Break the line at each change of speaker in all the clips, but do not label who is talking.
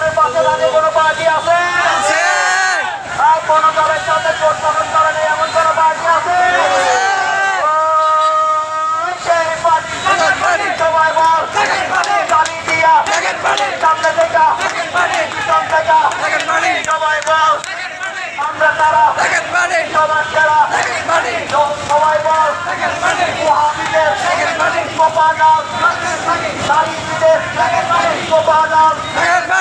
জনের পাশে দাঁড়িয়ে কোনো পার্টি আছে আর কোনো দলের সাথে জোট গঠন করে নেই এমন কোনো পার্টি আছে সেই পার্টি সবাই বল চালিয়ে দিয়া সামনে থেকে পিছন থেকে সবাই বল আমরা তারা সবার সেরা সবাই বল মহাবীরের গোপাল দাস চারিদিদের গোপাল দাস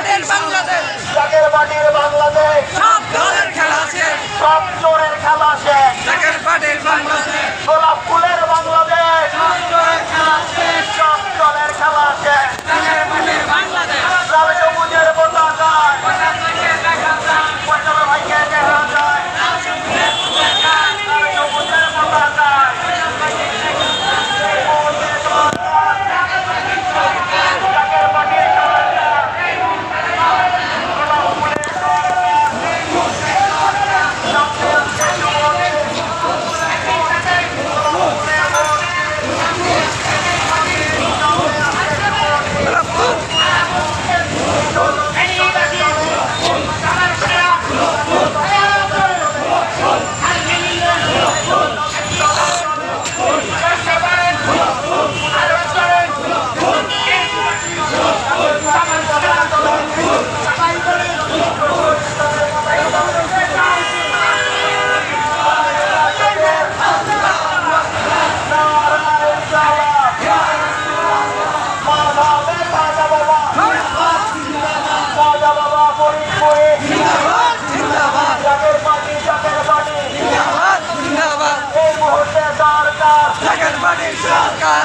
মাটির বাংলাদেশ। শাকের মাটির বাংলাদেশ। সব দলের খেলা শেষ সব জোরের খেলা শেষ শাকের মাটির বাংলাদেশ। গোলাপ ফুলের বাংলাদেশ। সব জোরের খেলা সরকার।